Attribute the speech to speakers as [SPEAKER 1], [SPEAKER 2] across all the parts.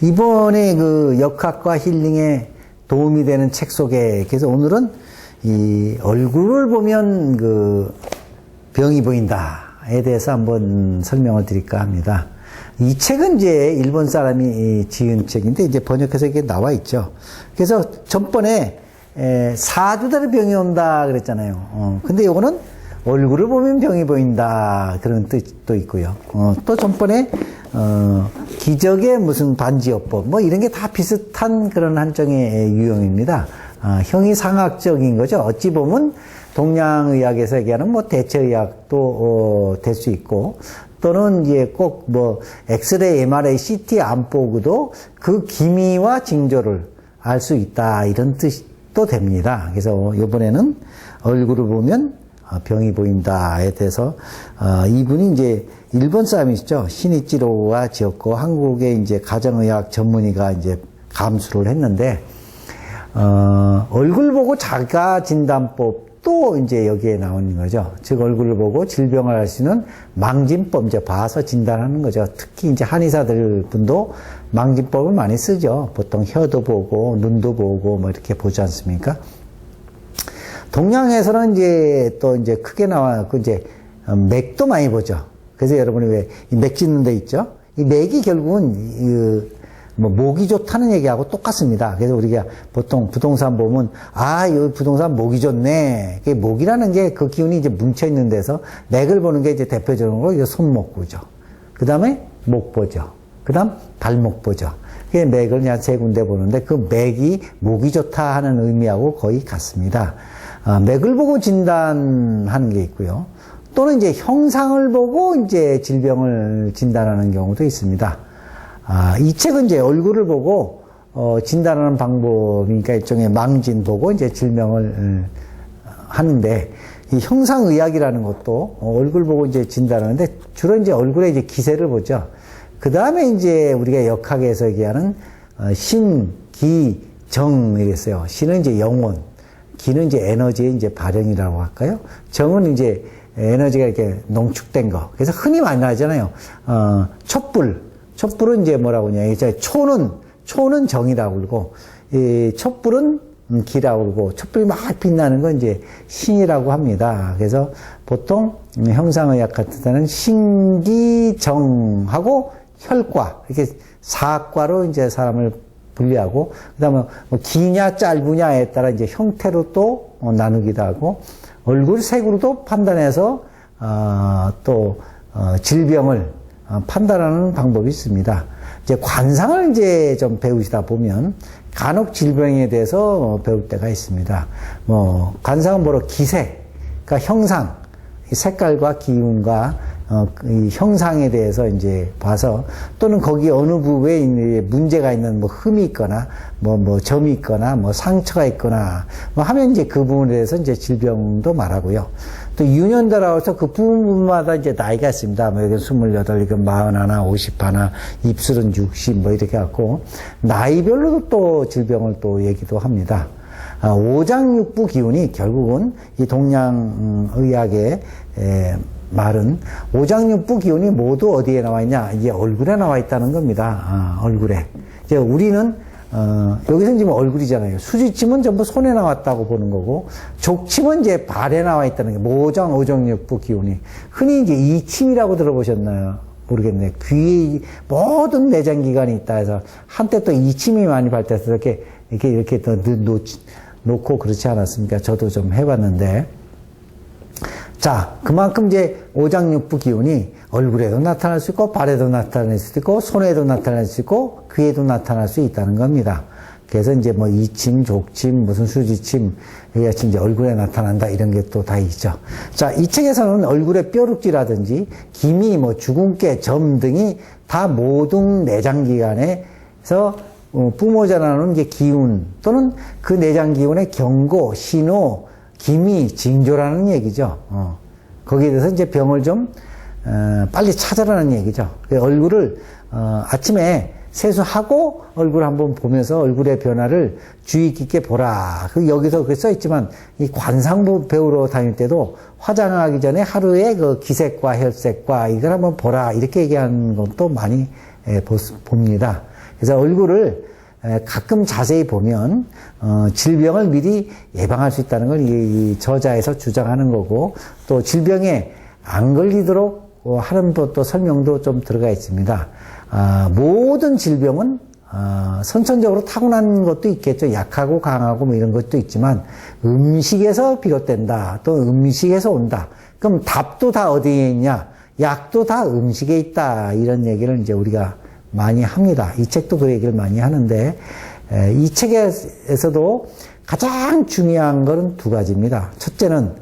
[SPEAKER 1] 이번에 그 역학과 힐링에 도움이 되는 책 속에 그래서 오늘은 이 얼굴을 보면 그 병이 보인다에 대해서 한번 설명을 드릴까 합니다. 이 책은 이제 일본 사람이 지은 책인데 이제 번역해서 이게 나와 있죠. 그래서 전번에 에, 사주대로 병이 온다 그랬잖아요. 어, 근데 이거는 얼굴을 보면 병이 보인다 그런 뜻도 있고요. 어, 또 전번에 어, 기적의 무슨 반지요법 뭐 이런 게 다 비슷한 그런 한정의 유형입니다. 아, 형이 상학적인 거죠. 어찌 보면 동양의학에서 얘기하는 뭐 대체의학도 어, 될 수 있고 또는 이제 꼭 뭐 엑스레이, MRI, CT 안 보고도 그 기미와 징조를 알 수 있다 이런 뜻도 됩니다. 그래서 이번에는 얼굴을 보면 아, 병이 보인다에 대해서 어, 이분이 이제 일본 사람이시죠. 신이치로가 지었고 한국의 이제 가정의학 전문의가 이제 감수를 했는데 어, 얼굴 보고 자가 진단법도 이제 여기에 나오는 거죠. 즉 얼굴을 보고 질병을 알 수 있는 망진법 이제 봐서 진단하는 거죠. 특히 이제 한의사들 분도 망진법을 많이 쓰죠. 보통 혀도 보고 눈도 보고 뭐 이렇게 보지 않습니까? 동양에서는 이제 또 이제 크게 나와 그 이제 맥도 많이 보죠. 그래서 여러분이 왜맥 찢는 데 있죠? 이 맥이 결국은 그뭐 목이 좋다는 얘기하고 똑같습니다. 그래서 우리가 보통 부동산 보면 아, 이 부동산 목이 좋네. 그 목이라는 게 그 기운이 이제 뭉쳐 있는 데서 맥을 보는 게 이제 대표적으로 손목 보죠. 그 다음에 목 보죠. 그 다음 발목 보죠. 그 맥을 그냥 세 군데 보는데 그 맥이 목이 좋다 하는 의미하고 거의 같습니다. 아, 맥을 보고 진단하는 게 있고요. 또는 이제 형상을 보고 이제 질병을 진단하는 경우도 있습니다. 아, 이 책은 이제 얼굴을 보고 어, 진단하는 방법이니까 일종의 망진 보고 이제 질병을 음, 하는데 이 형상의학이라는 것도 얼굴 보고 이제 진단하는데 주로 이제 얼굴에 이제 기세를 보죠. 그 다음에 이제 우리가 역학에서 얘기하는 어, 신, 기, 정 이랬어요. 신은 이제 영혼, 기는 이제 에너지의 이제 발현이라고 할까요? 정은 이제 에너지가 이렇게 농축된 거. 그래서 흔히 많이 나잖아요. 어, 촛불. 촛불은 이제 뭐라고 하냐. 이제 초는, 초는 정이라고 그러고, 이 촛불은 기라고 그러고, 촛불이 막 빛나는 건 이제 신이라고 합니다. 그래서 보통 형상의학 같은 데는 신기정하고 혈과, 이렇게 사과로 이제 사람을 분리하고, 그 다음에 뭐 기냐 짧으냐에 따라 이제 형태로 또 나누기도 하고, 얼굴 색으로도 판단해서, 어, 또, 어, 질병을 어, 판단하는 방법이 있습니다. 이제 관상을 이제 좀 배우시다 보면 간혹 질병에 대해서 배울 때가 있습니다. 뭐 관상은 뭐로 기색, 그러니까 형상, 색깔과 기운과 어, 이 형상에 대해서 이제 봐서 또는 거기 어느 부분에 문제가 있는 뭐 흠이 있거나 뭐, 뭐 점이 있거나 뭐 상처가 있거나 뭐 하면 이제 그 부분에 대해서 이제 질병도 말하고요. 또 유년들하고서 그 부분마다 이제 나이가 있습니다. 뭐 이건 마흔 하나, 오십 하나, 입술은 육십 뭐 이렇게 갖고 나이별로도 또 질병을 또 얘기도 합니다. 아, 오장육부 기운이 결국은 이 동양 의학의 말은 오장육부 기운이 모두 어디에 나와 있냐? 이게 얼굴에 나와 있다는 겁니다. 아, 얼굴에. 이제 우리는 어, 여기서 지금 얼굴이잖아요. 수지침은 전부 손에 나왔다고 보는 거고, 족침은 이제 발에 나와 있다는 게 모장, 오정육부 기운이. 흔히 이제 이침이라고 들어보셨나요? 모르겠네. 귀에 모든 내장 기관이 있다 해서 한때 또 이침이 많이 발달해서 이렇게, 이렇게, 이렇게 더 놓, 놓고 그렇지 않았습니까? 저도 좀 해봤는데. 자, 그만큼 이제 오장육부 기운이 얼굴에도 나타날 수 있고, 발에도 나타날 수 있고, 손에도 나타날 수 있고, 귀에도 나타날 수 있다는 겁니다. 그래서 이제 뭐 이침, 족침, 무슨 수지침, 여기같이 이제 얼굴에 나타난다 이런 게 또 다 있죠. 자, 이 책에서는 얼굴의 뼈룩지라든지 기미, 뭐 주근깨, 점 등이 다 모든 내장기관에서 어, 뿜어져 나오는 게 기운 또는 그 내장 기운의 경고, 신호, 기미, 징조라는 얘기죠. 어. 거기에 대해서 이제 병을 좀 어, 빨리 찾아라는 얘기죠. 그 얼굴을 어, 아침에 세수하고 얼굴 한번 보면서 얼굴의 변화를 주의 깊게 보라. 그 여기서 그 써 있지만 이 관상부 배우러 다닐 때도 화장하기 전에 하루에 그 기색과 혈색과 이걸 한번 보라 이렇게 얘기하는 것도 많이 예, 봅니다. 그래서 얼굴을 에, 가끔 자세히 보면 어, 질병을 미리 예방할 수 있다는 걸 이 저자에서 주장하는 거고 또 질병에 안 걸리도록 어, 하는 것도 설명도 좀 들어가 있습니다. 아, 모든 질병은 아, 선천적으로 타고난 것도 있겠죠. 약하고 강하고 뭐 이런 것도 있지만 음식에서 비롯된다. 또 음식에서 온다. 그럼 답도 다 어디에 있냐? 약도 다 음식에 있다. 이런 얘기를 이제 우리가 많이 합니다. 이 책도 그 얘기를 많이 하는데 에, 이 책에서도 가장 중요한 것은 두 가지입니다. 첫째는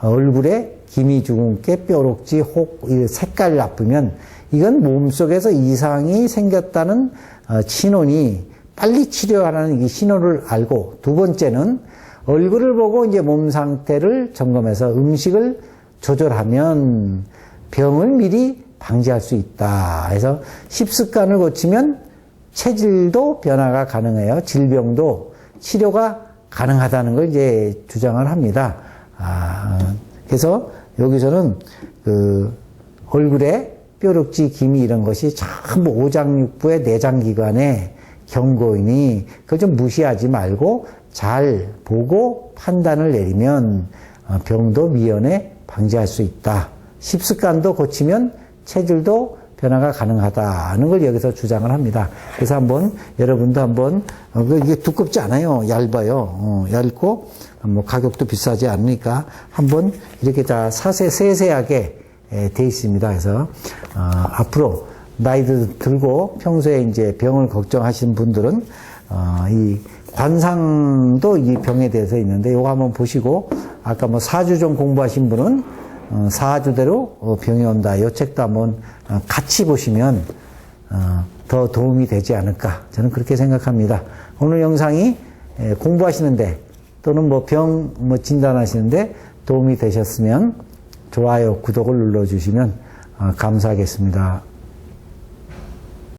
[SPEAKER 1] 얼굴에 기미 주근깨, 뾰록지, 혹, 이 색깔이 나쁘면 이건 몸속에서 이상이 생겼다는 어, 신호니 빨리 치료하라는 이 신호를 알고 두 번째는 얼굴을 보고 이제 몸 상태를 점검해서 음식을 조절하면 병을 미리 방지할 수 있다. 그래서 식습관을 고치면 체질도 변화가 가능해요. 질병도 치료가 가능하다는 걸 이제 주장을 합니다. 아, 그래서 여기서는 그 얼굴에 뾰룩지, 기미 이런 것이 전부 오장육부의 내장기관에 경고이니 그걸 좀 무시하지 말고 잘 보고 판단을 내리면 어, 병도 미연에 방지할 수 있다. 식습관도 고치면 체질도 변화가 가능하다는 걸 여기서 주장을 합니다. 그래서 한번 여러분도 한번 어, 그 이게 두껍지 않아요. 얇아요. 어, 얇고 뭐 가격도 비싸지 않으니까 한번 이렇게 다 사세 세세하게 에, 돼 있습니다. 그래서 어, 앞으로 나이도 들고 평소에 이제 병을 걱정하시는 분들은 어, 이 관상도 이 병에 대해서 있는데 이거 한번 보시고 아까 뭐 사주 좀 공부하신 분은 어, 사주대로 어, 병이 온다. 이 책도 한번 어, 같이 보시면 어, 더 도움이 되지 않을까 저는 그렇게 생각합니다. 오늘 영상이 에, 공부하시는데 또는 뭐 병 뭐 진단하시는데 도움이 되셨으면 좋아요, 구독을 눌러주시면 어, 감사하겠습니다.